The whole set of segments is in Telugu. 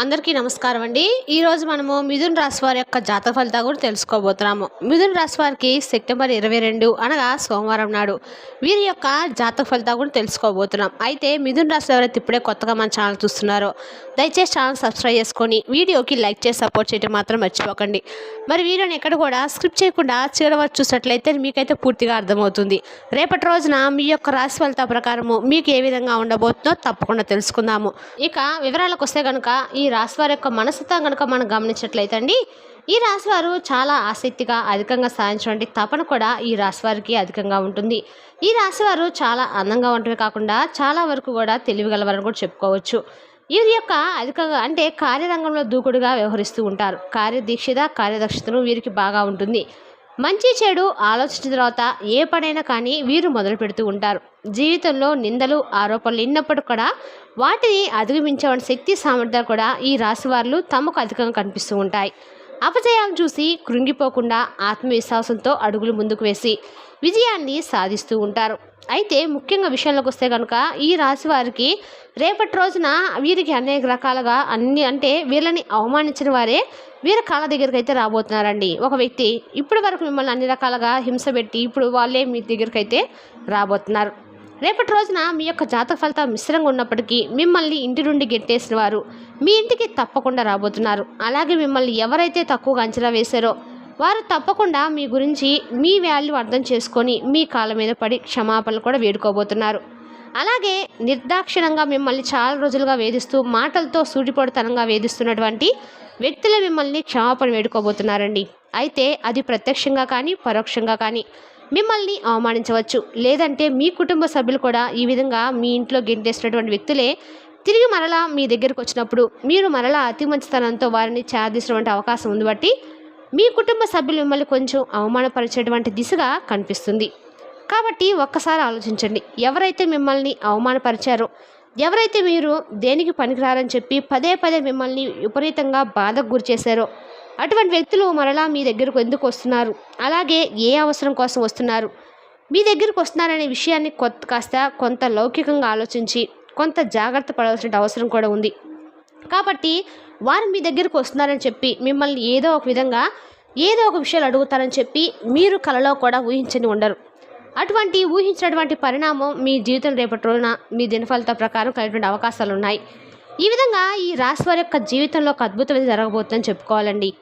అందరికీ నమస్కారం అండి. ఈరోజు మనము మిథున్ రాశి వారి యొక్క జాతక ఫలితాలు కూడా తెలుసుకోబోతున్నాము. మిథున్ రాశి వారికి సెప్టెంబర్ ఇరవై రెండు అనగా సోమవారం నాడు వీరి యొక్క జాతక ఫలితాలు కూడా తెలుసుకోబోతున్నాం. అయితే మిథున్ రాశి ఎవరైతే ఇప్పుడే కొత్తగా మన ఛానల్ చూస్తున్నారో దయచేసి ఛానల్ సబ్స్క్రైబ్ చేసుకొని వీడియోకి లైక్ చేసి సపోర్ట్ చేయడం మాత్రం మర్చిపోకండి. మరి వీడియోని ఎక్కడ కూడా స్క్రిప్ట్ చేయకుండా చివరి వరకు చూసినట్లయితే మీకైతే పూర్తిగా అర్థమవుతుంది. రేపటి రోజున మీ యొక్క రాశి ఫలితాల ప్రకారము మీకు ఏ విధంగా ఉండబోతుందో తప్పకుండా తెలుసుకుందాము. ఇక వివరాలకు వస్తే కనుక ఈ రాశి వారి యొక్క మనస్తత్వం కనుక మనం గమనించట్లయితే అండి ఈ రాశి వారు చాలా ఆసక్తిగా అధికంగా సాధించడానికి తపన కూడా ఈ రాశి వారికి అధికంగా ఉంటుంది. ఈ రాశివారు చాలా అందంగా ఉండటమే కాకుండా చాలా వరకు కూడా తెలివిగలవారని కూడా చెప్పుకోవచ్చు. వీరి యొక్క అధికంగా అంటే కార్యరంగంలో దూకుడుగా వ్యవహరిస్తూ ఉంటారు. కార్యదీక్షిత కార్యదక్షతను వీరికి బాగా ఉంటుంది. మంచి చెడు ఆలోచించిన తర్వాత ఏ పనైనా కానీ వీరు మొదలు పెడుతూ ఉంటారు. జీవితంలో నిందలు ఆరోపణలు ఎన్నప్పుడు కూడా వాటిని అధిగమించవని శక్తి సామర్థ్యాలు కూడా ఈ రాశి తమకు అధికంగా కనిపిస్తూ ఉంటాయి. అపజయాలు చూసి కృంగిపోకుండా ఆత్మవిశ్వాసంతో అడుగులు ముందుకు వేసి విజయాన్ని సాధిస్తూ ఉంటారు. అయితే ముఖ్యంగా విషయంలోకి వస్తే కనుక ఈ రాశి వారికి రేపటి రోజున వీరికి అనేక రకాలుగా అన్ని అంటే వీళ్ళని అవమానించిన వారే వీరి కాళ్ళ దగ్గరికి అయితే రాబోతున్నారండి. ఒక వ్యక్తి ఇప్పటి వరకు మిమ్మల్ని అన్ని రకాలుగా హింస పెట్టి ఇప్పుడు వాళ్ళే మీ దగ్గరికి అయితే రాబోతున్నారు. రేపటి రోజున మీ యొక్క జాతక ఫలితం మిశ్రంగా ఉన్నప్పటికీ మిమ్మల్ని ఇంటి నుండి గెట్టేసిన వారు మీ ఇంటికి తప్పకుండా రాబోతున్నారు. అలాగే మిమ్మల్ని ఎవరైతే తక్కువగా అంచనా వేశారో వారు తప్పకుండా మీ గురించి మీ వాల్యూ అర్థం చేసుకొని మీ కాళ్ళ మీద పడి క్షమాపణలు కూడా వేడుకోబోతున్నారు. అలాగే నిర్దాక్షిణంగా మిమ్మల్ని చాలా రోజులుగా వేధిస్తూ మాటలతో సూటిపొడితనంగా వేధిస్తున్నటువంటి వ్యక్తులు మిమ్మల్ని క్షమాపణ వేడుకోబోతున్నారండి. అయితే అది ప్రత్యక్షంగా కానీ పరోక్షంగా కానీ మిమ్మల్ని అవమానించవచ్చు. లేదంటే మీ కుటుంబ సభ్యులు కూడా ఈ విధంగా మీ ఇంట్లో గెంటేసినటువంటి వ్యక్తులే తిరిగి మరలా మీ దగ్గరకు వచ్చినప్పుడు మీరు మరలా అతి మంచితనంతో వారిని చాదీసినటువంటి అవకాశం ఉంది బట్టి మీ కుటుంబ సభ్యులు మిమ్మల్ని కొంచెం అవమానపరిచేటువంటి దిశగా కనిపిస్తుంది. కాబట్టి ఒక్కసారి ఆలోచించండి. ఎవరైతే మిమ్మల్ని అవమానపరిచారో ఎవరైతే మీరు దేనికి పనికిరారని చెప్పి పదే పదే మిమ్మల్ని విపరీతంగా బాధకు గురి చేశారో అటువంటి వ్యక్తులు మరలా మీ దగ్గరకు ఎందుకు వస్తున్నారు? అలాగే ఏ అవసరం కోసం వస్తున్నారు? మీ దగ్గరకు వస్తున్నారనే విషయాన్ని కొత్త కాస్త కొంత లౌకికంగా ఆలోచించి కొంత జాగ్రత్త పడవలసిన అవసరం కూడా ఉంది. కాబట్టి వారు మీ దగ్గరకు వస్తున్నారని చెప్పి మిమ్మల్ని ఏదో ఒక విధంగా ఏదో ఒక విషయాలు అడుగుతారని చెప్పి మీరు కలలో కూడా ఊహించని ఉండరు. అటువంటి ఊహించినటువంటి పరిణామం మీ జీవితం రేపటి రోజున మీ దినఫలిత ప్రకారం కలిగినటువంటి అవకాశాలు ఉన్నాయి. ఈ విధంగా ఈ రాశి వారి యొక్క జీవితంలో ఒక అద్భుతం జరగబోతుందని చెప్పుకోవాలండి.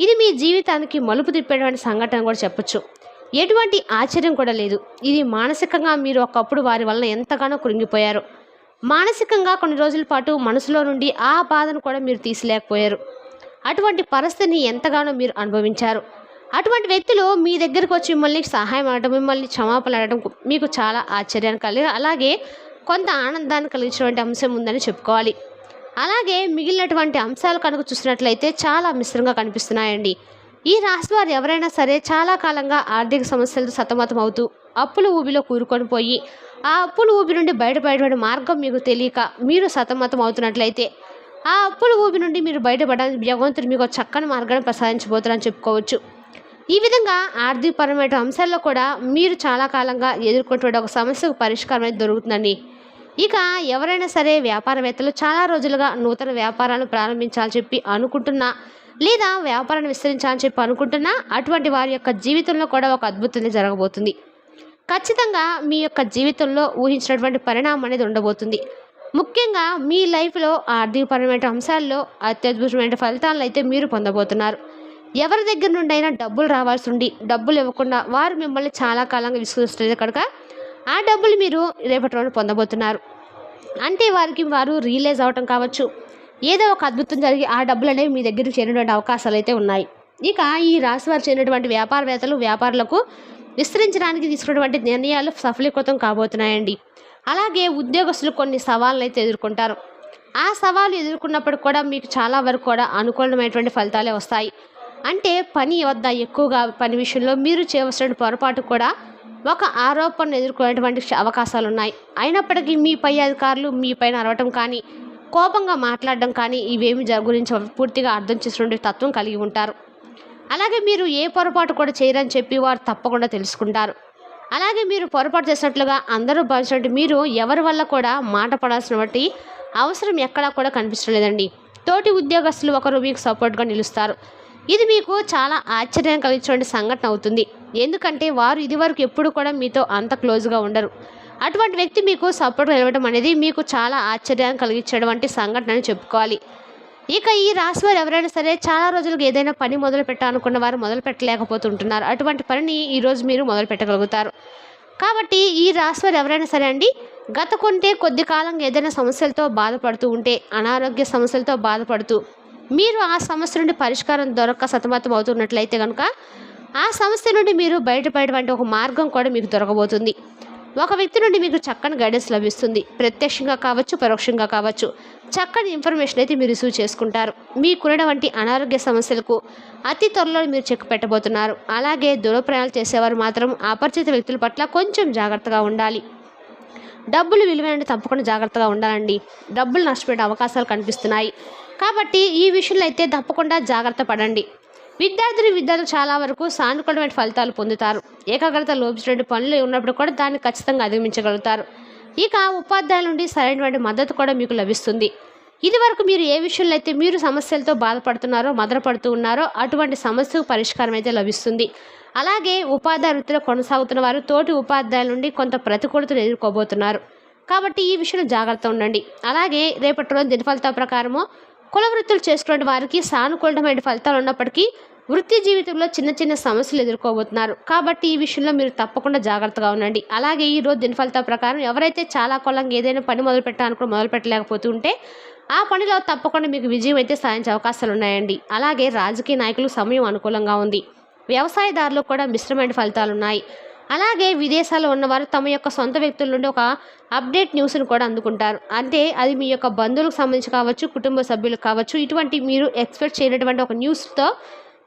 ఇది మీ జీవితానికి మలుపు తిప్పేటువంటి సంఘటన కూడా చెప్పొచ్చు. ఎటువంటి ఆశ్చర్యం కూడా లేదు. ఇది మానసికంగా మీరు ఒకప్పుడు వారి వలన ఎంతగానో కృంగిపోయారు. మానసికంగా కొన్ని రోజుల పాటు మనసులో నుండి ఆ బాధను కూడా మీరు తీసలేకపోయారు. అటువంటి పరిస్థితిని ఎంతగానో మీరు అనుభవించారు. అటువంటి వ్యక్తులు మీ దగ్గరకు వచ్చి మిమ్మల్ని సహాయం అడగడం మిమ్మల్ని క్షమాపణ అడగడం మీకు చాలా ఆశ్చర్యాన్ని కలిగి అలాగే కొంత ఆనందాన్ని కలిగించినటువంటి అంశం ఉందని చెప్పుకోవాలి. అలాగే మిగిలినటువంటి అంశాలు కనుక చూసినట్లయితే చాలా మిశ్రంగా కనిపిస్తున్నాయండి. ఈ రాశి వారు ఎవరైనా సరే చాలా కాలంగా ఆర్థిక సమస్యలతో సతమతం అవుతూ అప్పుల ఊబిలో కూరుకొని పోయి ఆ అప్పుల ఊబి నుండి బయటపడేటువంటి మార్గం మీకు తెలియక మీరు సతమతం అవుతున్నట్లయితే ఆ అప్పుల ఊబి నుండి మీరు బయటపడడానికి భగవంతుడు మీకు చక్కని మార్గాన్ని ప్రసాదించబోతున్నారని చెప్పుకోవచ్చు. ఈ విధంగా ఆర్థికపరమైన అంశాల్లో కూడా మీరు చాలా కాలంగా ఎదుర్కొంటున్న ఒక సమస్యకు పరిష్కారం అయితే దొరుకుతుందండి. ఇక ఎవరైనా సరే వ్యాపారవేత్తలు చాలా రోజులుగా నూతన వ్యాపారాలు ప్రారంభించాలని చెప్పి అనుకుంటున్నా లేదా వ్యాపారాన్ని విస్తరించాలని చెప్పి అనుకుంటున్నా అటువంటి వారి యొక్క జీవితంలో కూడా ఒక అద్భుతం జరగబోతుంది. ఖచ్చితంగా మీ యొక్క జీవితంలో ఊహించినటువంటి పరిణామం అనేది ఉండబోతుంది. ముఖ్యంగా మీ లైఫ్లో ఆర్థికపరమైన అంశాల్లో అత్యద్భుతమైన ఫలితాలను అయితే మీరు పొందబోతున్నారు. ఎవరి దగ్గర నుండి అయినా డబ్బులు రావాల్సి ఉండి డబ్బులు ఇవ్వకుండా వారు మిమ్మల్ని చాలా కాలంగా విశ్వసిస్తుంది కనుక ఆ డబ్బులు మీరు రేపటి రోజు పొందబోతున్నారు. అంటే వారికి వారు రియలైజ్ అవటం కావచ్చు. ఏదో ఒక అద్భుతం జరిగి ఆ డబ్బులు అనేవి మీ దగ్గరికి చేరినటువంటి అవకాశాలు అయితే ఉన్నాయి. ఇక ఈ రాశి వారు చేరినటువంటి వ్యాపారవేత్తలు వ్యాపారులకు విస్తరించడానికి తీసుకున్నటువంటి నిర్ణయాలు సఫలీకృతం కాబోతున్నాయండి. అలాగే ఉద్యోగస్తులు కొన్ని సవాళ్ళను అయితే ఎదుర్కొంటారు. ఆ సవాలు ఎదుర్కొన్నప్పుడు కూడా మీకు చాలా వరకు కూడా అనుకూలమైనటువంటి ఫలితాలే వస్తాయి. అంటే పని వద్ద ఎక్కువగా పని విషయంలో మీరు చేయవలసిన పొరపాటు కూడా ఒక ఆరోపణను ఎదుర్కొనేటువంటి అవకాశాలు ఉన్నాయి అయినప్పటికీ మీ పై అధికారులు మీ పైన అరవటం కానీ కోపంగా మాట్లాడడం కానీ ఇవేమి గురించి పూర్తిగా అర్థం చేసినటువంటి తత్వం కలిగి ఉంటారు. అలాగే మీరు ఏ పొరపాటు కూడా చేయరని చెప్పి వారు తప్పకుండా తెలుసుకుంటారు. అలాగే మీరు పొరపాటు చేసినట్లుగా అందరూ భావించినట్టు మీరు ఎవరి వల్ల కూడా మాట పడాల్సినటువంటి అవసరం ఎక్కడా కూడా కనిపించలేదండి తోటి ఉద్యోగస్తులు ఒకరు మీకు సపోర్ట్గా నిలుస్తారు. ఇది మీకు చాలా ఆశ్చర్యం కలిగించే సంఘటన అవుతుంది. ఎందుకంటే వారు ఇదివరకు ఎప్పుడు కూడా మీతో అంత క్లోజ్గా ఉండరు. అటువంటి వ్యక్తి మీకు సపోర్ట్ నిలవడం అనేది మీకు చాలా ఆశ్చర్యాన్ని కలిగించేటువంటి సంఘటన అని చెప్పుకోవాలి. ఇక ఈ రాశి వారు ఎవరైనా సరే చాలా రోజులకు ఏదైనా పని మొదలు పెట్టాలనుకున్న వారు మొదలు పెట్టలేకపోతుంటున్నారు. అటువంటి పనిని ఈరోజు మీరు మొదలు పెట్టగలుగుతారు. కాబట్టి ఈ రాశి వారు ఎవరైనా సరే అండి గత కొంటే కొద్ది కాలంగా ఏదైనా సమస్యలతో బాధపడుతూ ఉంటే అనారోగ్య సమస్యలతో బాధపడుతూ మీరు ఆ సమస్య నుండి పరిష్కారం దొరక్క సతమతం అవుతున్నట్లయితే కనుక ఆ సమస్య నుండి మీరు బయటపడేటువంటి ఒక మార్గం కూడా మీకు దొరకబోతుంది. ఒక వ్యక్తి నుండి మీకు చక్కని గైడెన్స్ లభిస్తుంది. ప్రత్యక్షంగా కావచ్చు పరోక్షంగా కావచ్చు చక్కని ఇన్ఫర్మేషన్ అయితే మీరు రిసీవ్ చేసుకుంటారు. మీకున్నటువంటి అనారోగ్య సమస్యలకు అతి త్వరలో మీరు చెక్ పెట్టబోతున్నారు. అలాగే దూర ప్రయాణాలు చేసేవారు మాత్రం అపరిచిత వ్యక్తుల పట్ల కొంచెం జాగ్రత్తగా ఉండాలి. డబ్బులు విలువైన తప్పకుండా జాగ్రత్తగా ఉండాలండి. డబ్బులు నష్టపోయే అవకాశాలు కనిపిస్తున్నాయి. కాబట్టి ఈ విషయంలో అయితే తప్పకుండా జాగ్రత్త పడండి. విద్యార్థులు విద్యార్థులు చాలా వరకు సానుకూలమైన ఫలితాలు పొందుతారు. ఏకాగ్రత లోపించినటువంటి పనులు ఉన్నప్పుడు కూడా దాన్ని ఖచ్చితంగా అధిగమించగలుగుతారు. ఇక ఉపాధ్యాయుల నుండి సరైనటువంటి మద్దతు కూడా మీకు లభిస్తుంది. ఇది వరకు మీరు ఏ విషయంలో అయితే మీరు సమస్యలతో బాధపడుతున్నారో మదనపడుతూ ఉన్నారో అటువంటి సమస్యకు పరిష్కారం అయితే లభిస్తుంది. అలాగే ఉపాధ్యాయ వృత్తిలో కొనసాగుతున్న వారు తోటి ఉపాధ్యాయుల నుండి కొంత ప్రతికూలతను ఎదుర్కోబోతున్నారు. కాబట్టి ఈ విషయంలో జాగ్రత్త ఉండండి. అలాగే రేపటి రోజు దిన ఫలితాల ప్రకారము కుల వృత్తులు చేసుకునే వారికి సానుకూలమైన ఫలితాలు ఉన్నప్పటికీ వృత్తి జీవితంలో చిన్న చిన్న సమస్యలు ఎదుర్కోబోతున్నారు. కాబట్టి ఈ విషయంలో మీరు తప్పకుండా జాగ్రత్తగా ఉండండి. అలాగే ఈ రోజు దిన ఫలితాల ప్రకారం ఎవరైతే చాలా కొలంగా ఏదైనా పని మొదలు పెట్టాలనుకుని మొదలు పెట్టలేకపోతుంటే ఆ పనిలో తప్పకుండా మీకు విజయం అయితే సాధించే అవకాశాలు ఉన్నాయండి. అలాగే రాజకీయ నాయకులకు సమయం అనుకూలంగా ఉంది. వ్యవసాయదారులకు కూడా మిశ్రమైన ఫలితాలు ఉన్నాయి. అలాగే విదేశాల్లో ఉన్నవారు తమ యొక్క సొంత వ్యక్తుల నుండి ఒక అప్డేట్ న్యూస్ను కూడా అందుకుంటారు. అంటే అది మీ యొక్క బంధువులకు సంబంధించి కావచ్చు కుటుంబ సభ్యులకు కావచ్చు ఇటువంటి మీరు ఎక్స్పెక్ట్ చేయనటువంటి ఒక న్యూస్తో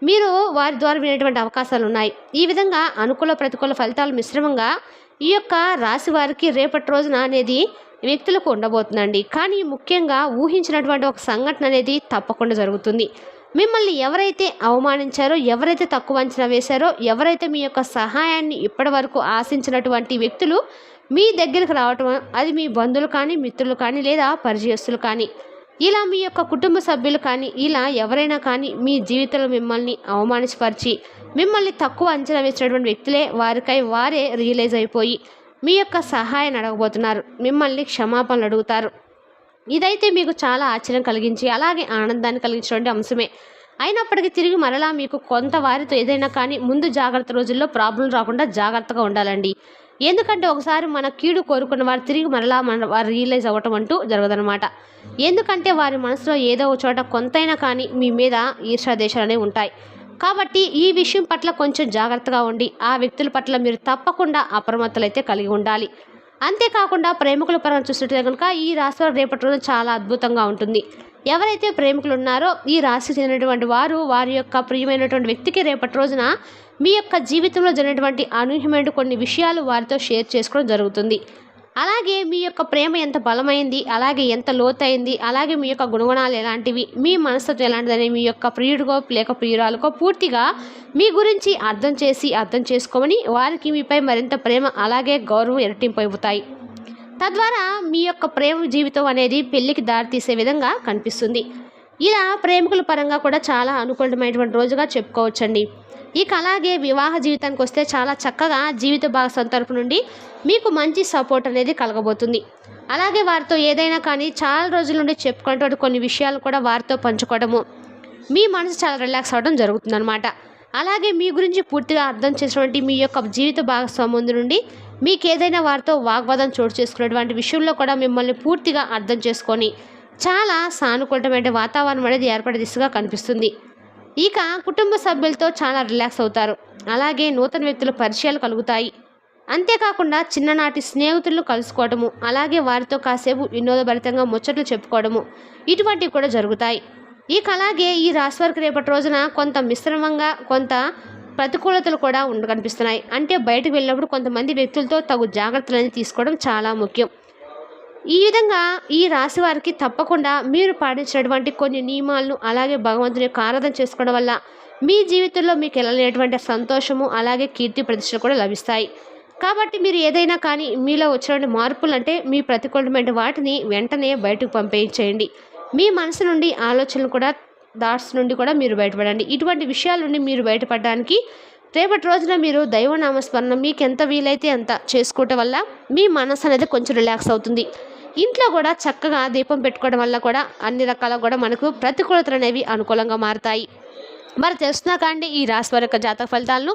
మీరు వారి ద్వారా వినేటువంటి అవకాశాలు ఉన్నాయి. ఈ విధంగా అనుకూల ప్రతికూల ఫలితాలు మిశ్రమంగా ఈ యొక్క రాశి వారికి రేపటి రోజున అనేది వ్యక్తులకు ఉండబోతుందండి. కానీ ముఖ్యంగా ఊహించినటువంటి ఒక సంఘటన అనేది తప్పకుండా జరుగుతుంది. మిమ్మల్ని ఎవరైతే అవమానించారో ఎవరైతే తక్కువ అంచనా వేశారో ఎవరైతే మీ యొక్క సహాయాన్ని ఇప్పటి వరకు ఆశించినటువంటి వ్యక్తులు మీ దగ్గరికి రావటం అది మీ బంధువులు కానీ మిత్రులు కానీ లేదా పరిచయస్తులు కానీ ఇలా మీ యొక్క కుటుంబ సభ్యులు కానీ ఇలా ఎవరైనా కానీ మీ జీవితంలో మిమ్మల్ని అవమానించపరిచి మిమ్మల్ని తక్కువ అంచనా వేసినటువంటి వ్యక్తులే వారికై వారే రియలైజ్ అయిపోయి మీ యొక్క సహాయాన్ని అడగబోతున్నారు. మిమ్మల్ని క్షమాపణలు అడుగుతారు. ఇదైతే మీకు చాలా ఆశ్చర్యం కలిగించి అలాగే ఆనందాన్ని కలిగించినటువంటి అంశమే. అయినప్పటికీ తిరిగి మరలా మీకు కొంత వారితో ఏదైనా కానీ ముందు జాగ్రత్త రోజుల్లో ప్రాబ్లం రాకుండా జాగ్రత్తగా ఉండాలండి. ఎందుకంటే ఒకసారి మన కీడు కోరుకున్న వారు తిరిగి మరలా మన వారు రియలైజ్ అవ్వటం అంటూ జరగదనమాట ఎందుకంటే వారి మనసులో ఏదో ఒక చోట కొంతైనా కానీ మీ మీద ఈర్షాదేశాలు అనేవి ఉంటాయి. కాబట్టి ఈ విషయం పట్ల కొంచెం జాగ్రత్తగా ఉండి ఆ వ్యక్తుల పట్ల మీరు తప్పకుండా అప్రమత్తలైతే కలిగి ఉండాలి. అంతేకాకుండా ప్రేమికుల పరంగా చూసినట్లయితే కనుక ఈ రాశి వారు రేపటి రోజు చాలా అద్భుతంగా ఉంటుంది. ఎవరైతే ప్రేమికులు ఉన్నారో ఈ రాశికి చెందినటువంటి వారు వారి యొక్క ప్రియమైనటువంటి వ్యక్తికి రేపటి రోజున మీ యొక్క జీవితంలో జరిగినటువంటి అనూహ్యమైన కొన్ని విషయాలు వారితో షేర్ చేసుకోవడం జరుగుతుంది. అలాగే మీ యొక్క ప్రేమ ఎంత బలమైంది అలాగే ఎంత లోతైంది అలాగే మీ యొక్క గుణగుణాలు ఎలాంటివి మీ మనస్తత్వం ఎలాంటిదని మీ యొక్క ప్రియుడికో లేక ప్రియురాలకో పూర్తిగా మీ గురించి అర్థం చేసి అర్థం చేసుకోమని వారికి మీపై మరింత ప్రేమ అలాగే గౌరవం ఇరటింపవుతాయి తద్వారా మీ యొక్క ప్రేమ జీవితం అనేది పెళ్ళికి దారితీసే విధంగా కనిపిస్తుంది. ఇలా ప్రేమికుల పరంగా కూడా చాలా అనుకూలమైనటువంటి రోజుగా చెప్పుకోవచ్చండి. ఇక అలాగే వివాహ జీవితానికి వస్తే చాలా చక్కగా జీవిత భాగస్వామి తరపు నుండి మీకు మంచి సపోర్ట్ అనేది కలగబోతుంది. అలాగే వారితో ఏదైనా కానీ చాలా రోజుల నుండి చెప్పుకునేటువంటి కొన్ని విషయాలు కూడా వారితో పంచుకోవడము. మీ మనసు చాలా రిలాక్స్ అవ్వడం జరుగుతుందనమాట అలాగే మీ గురించి పూర్తిగా అర్థం చేసినటువంటి మీ యొక్క జీవిత భాగస్వామి ముందు నుండి మీకు ఏదైనా వారితో వాగ్వాదం చోటు చేసుకునేటువంటి విషయంలో కూడా మిమ్మల్ని పూర్తిగా అర్థం చేసుకొని చాలా సానుకూలమైన వాతావరణం అనేది ఏర్పడే దిశగా కనిపిస్తుంది. ఇక కుటుంబ సభ్యులతో చాలా రిలాక్స్ అవుతారు. అలాగే నూతన వ్యక్తుల పరిచయాలు కలుగుతాయి. అంతేకాకుండా చిన్ననాటి స్నేహితులను కలుసుకోవడము అలాగే వారితో కాసేపు వినోదభరితంగా ముచ్చట్లు చెప్పుకోవడము ఇటువంటివి కూడా జరుగుతాయి. ఇక అలాగే ఈ రాశి వారికి రేపటి రోజున కొంత మిశ్రమంగా కొంత ప్రతికూలతలు కూడా ఉండ కనిపిస్తున్నాయి. అంటే బయటకు వెళ్ళినప్పుడు కొంతమంది వ్యక్తులతో తగు జాగ్రత్తలు తీసుకోవడం చాలా ముఖ్యం. ఈ విధంగా ఈ రాశి వారికి తప్పకుండా మీరు పాటించినటువంటి కొన్ని నియమాలను అలాగే భగవంతుని యొక్క ఆరాధన చేసుకోవడం వల్ల మీ జీవితంలో మీకు వెళ్ళలేటువంటి సంతోషము అలాగే కీర్తి ప్రతిష్టలు కూడా లభిస్తాయి. కాబట్టి మీరు ఏదైనా కానీ మీలో వచ్చినటువంటి మార్పులు అంటే మీ ప్రతికూలమైన వాటిని వెంటనే బయటకు పంపేయించేయండి మీ మనసు నుండి ఆలోచనలు కూడా థాట్స్ నుండి కూడా మీరు బయటపడండి. ఇటువంటి విషయాల నుండి మీరు బయటపడడానికి రేపటి రోజున మీరు దైవనామస్మరణ మీకు ఎంత వీలైతే అంత చేసుకోవటం వల్ల మీ మనసు అనేది కొంచెం రిలాక్స్ అవుతుంది. ఇంట్లో కూడా చక్కగా దీపం పెట్టుకోవడం వల్ల కూడా అన్ని రకాల కూడా మనకు ప్రతికూలతలు అనేవి అనుకూలంగా మారుతాయి. మరి తెలుస్తున్నా కాండి ఈ రాశి వారి యొక్క జాతక ఫలితాలను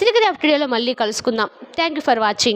తిరిగి రేపు వీడియోలో మళ్ళీ కలుసుకుందాం. Thank you for watching